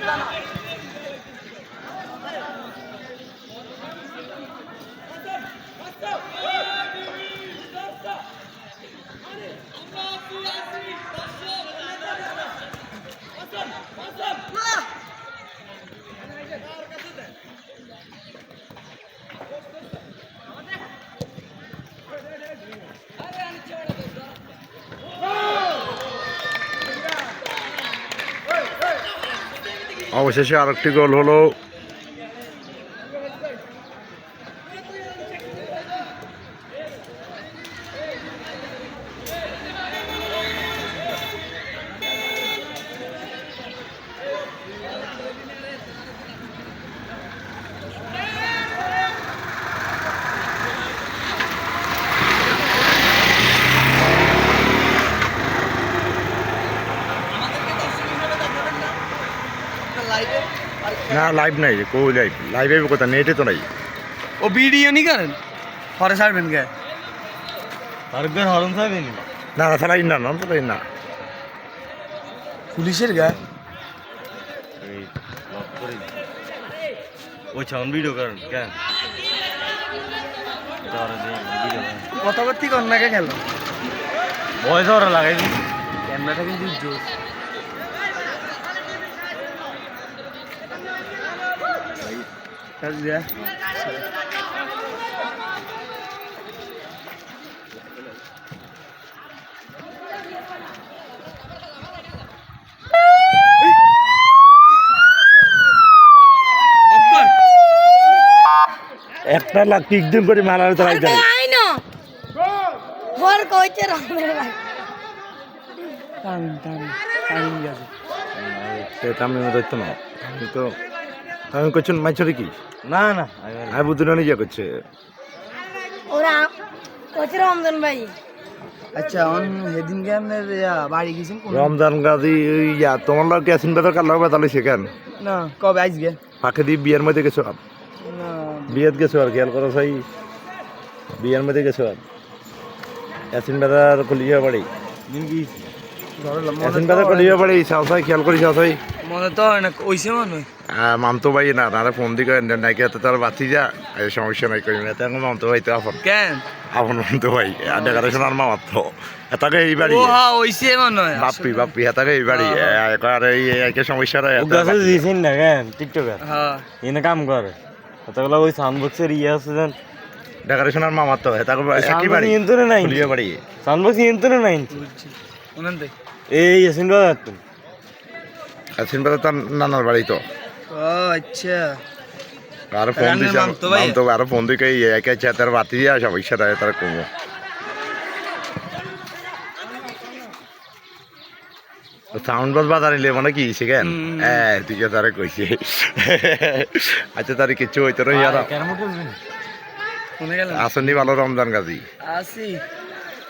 Gracias. অবশেষে আরেকটি গোল হলো না লাইভ নাই কো লাইভ লাইভে কথা নেটে তো নাই। ও ভিডিও নি করেন? পরে ছাড়বেন কে? ফারুকের হরন সাহেবেন না না চালাই না না চালাই না। পুলিশের গা ওই ছাউন ভিডিও করেন কেন ভিডিও করেন। কথাবার্তি কর না কে খেলো? ভয়েস ওরা লাগাই দিন ক্যামেরাটা কিন্তু জোর। কাজ দিয়া একটা লাখ পিক দিন করে মারার চালাই যাবে আইনো ভর কইছে রমের ভাই। টান টান টান গেছে তো আমি করছেন মাইছরে কি? না না আমি- আমি বুদ্ধি নিয়ে করছে ওরা কইছে রমজান ভাই। আচ্ছা অন সেদিন কে ইয়া, বাড়ি গেছেন কোন রমজান গাজী ইয়া তোমার লোক কেসিন বেতার কার লোক বেতালে শেখান না কবে আজকে? ফাঁকে দিয়ে বিয়ের মধ্যে গেছো আর না। বিয়েত গেছো আর খেয়াল করো সাই। বিয়ের মধ্যে গেছো আর এসিন বেতার কলিয়া বাড়ি? দিন কি? এসিন তো কলিয়া বাড়ি সাউসাই খেয়াল করি সাউসাই মনে তো হয় না ওইসে মনে হয় মামতো ভাই না তারা ফোন দিকে নাকি এত তার বাতি যা এই সমস্যা নাই করি না এখন মামতো ভাই তো আপন। কেন? আপন মামতো ভাই ডেকারেশন আর মামার তো এটাকে এই বাড়ি। হ্যাঁ মনে হয়। বাপ্পি বাপ্পি এটাকে এই বাড়ি আর এই একে সমস্যা ও গাছে দিয়েছেন না কেন? টিকটকার হ্যাঁ। এনে কাম করে। কতগুলো ওই সাউন্ড বক্সের ইয়ে আছে জান। ডেকারেশন আর মামার তো এটাকে একই বাড়ি ইন্তরে নাই। বাড়ি। সাউন্ড বক্স ইন্তরে নাই ওনান দেখ এই এসিন বাজার তো তার নানার বাড়ি তো। ও আচ্ছা। আর ফোন দিছে ভাই? আর ফোন দিকে একে চেতার বাতি যা সমস্যা নাই তার কমো। সাউন্ড বক্স বাজার নিলে মানে কি শিখেন। হ্যাঁ তুই তারে কইছি। আচ্ছা তার কিছু হইতো না ইয়ারা আসেননি ভালো রমজান গাজী। আসি।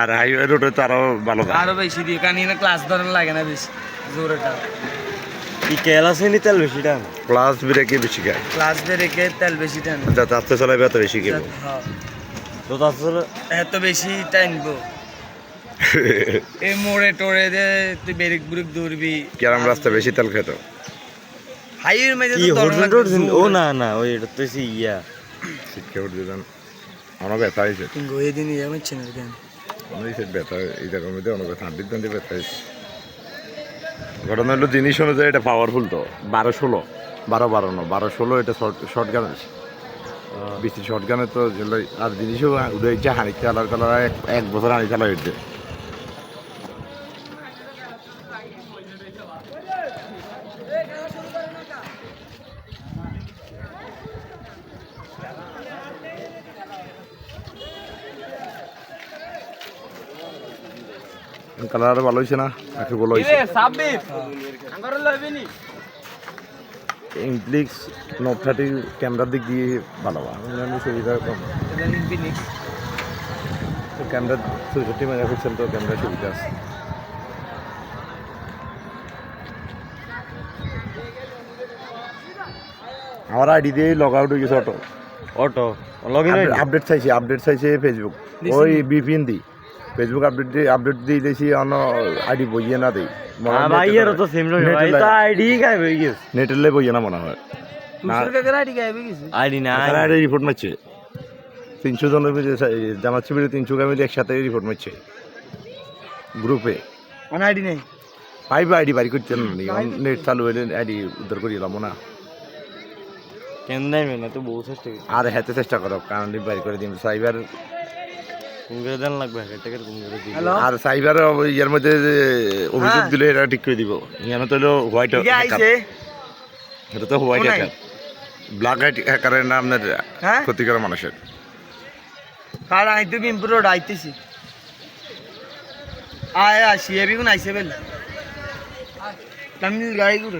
আর হাইওয়ে রোডে তো আরও ভালো আরও বেশি দিয়ে কানি না ক্লাস ধরেন লাগে না বেশি জোরে টা কি কেল আছে নি তেল বেশি দাম ক্লাস ব্রেকে বেশি খায়। ক্লাস ব্রেকে তেল বেশি টান। যা তাতে চলাইবে এত বেশি খাব হ্যাঁ। তো তাছাড়া এত বেশি টানবো। এই মোড়ে টোড়ে দে তুই বেরিক বুরিক দৌড়বি ক্যারাম রাস্তা বেশি তেল খেত। হাইয়ের মেঝে কি তো টোটেল ও না না ওই এটা তো ইয়া। শিক্ষা উঠে দিতেন আমার ব্যথা হয়েছে দিন ইয়ে হচ্ছে না কেন সে ব্যথা এই জায়গার মধ্যে অনেক ব্যথা হাঁটির ব্যথা হয়েছে ঘটনা হলো জিনিস অনুযায়ী এটা পাওয়ারফুল তো বারো ষোলো বারো বারো ন বারো ষোলো এটা শর্ট গান আছে বেশি শর্ট গানে তো আর জিনিসও উদয় হচ্ছে হাঁড়ি চালার কালার এক বছর হাঁড়ি চালা হয়েছে কালার ভালো হয়েছে না? একটু ভালো হয়েছে ইনফ্লিক্স নোট থার্টি ক্যামেরার দিক দিয়ে ভালো অন্যান্য সুবিধা কম। ক্যামেরা চৌষট্টি মেগাপিক্সেল তো ক্যামেরা সুবিধা আছে। আমার আইডি দিয়ে লগ আউট হয়ে গেছে auto. Auto. Log in update চাইছে আপডেট চাইছে ফেসবুক ওই বিপিএন দি। ফেসবুক আপডেট দিয়ে আপডেট দিয়ে দিয়েছি অন্য আইডি বইয়ে না দেই। ভাইয়ের তো সেম রকম ভাই তো আইডি গায়েব হয়ে গেছে। নেটেলে বইয়ে না মনে হয়। তুষার কাকার আইডি গায়েবে গেছে। আইডি না আইডি রিপোর্ট মারছে তিনশো জনের জামাত শিবিরে তিনশো মিলে একসাথে রিপোর্ট মারছে গ্রুপে আমার আইডি নেই। পাইবে আইডি বাড়ি করছেন নেট চালু হইলে আইডি উদ্ধার করি এলাম না। কেন নাই না তো বহু চেষ্টা আর হেতে চেষ্টা করো কারণ বাড়ি করে দিন সাইবার কোন দেন লাগবে হাজার টাকার কোন করে আর সাইবার ইয়ার মধ্যে অভিযোগ হ্যাঁ। দিলে এটা ঠিক করে দিব। ইয়ানো তো হলো হোয়াইট এটা তো হোয়াইট হ্যাকার ব্ল্যাক হ্যাকারের নাম হ্যাঁ? ক্ষতিকর মানুষের। কার আইতে বিমপুর রোড আইতেছি আয় আসি এবি কোন আইছে বেল। তামিল গাড়ি গুলো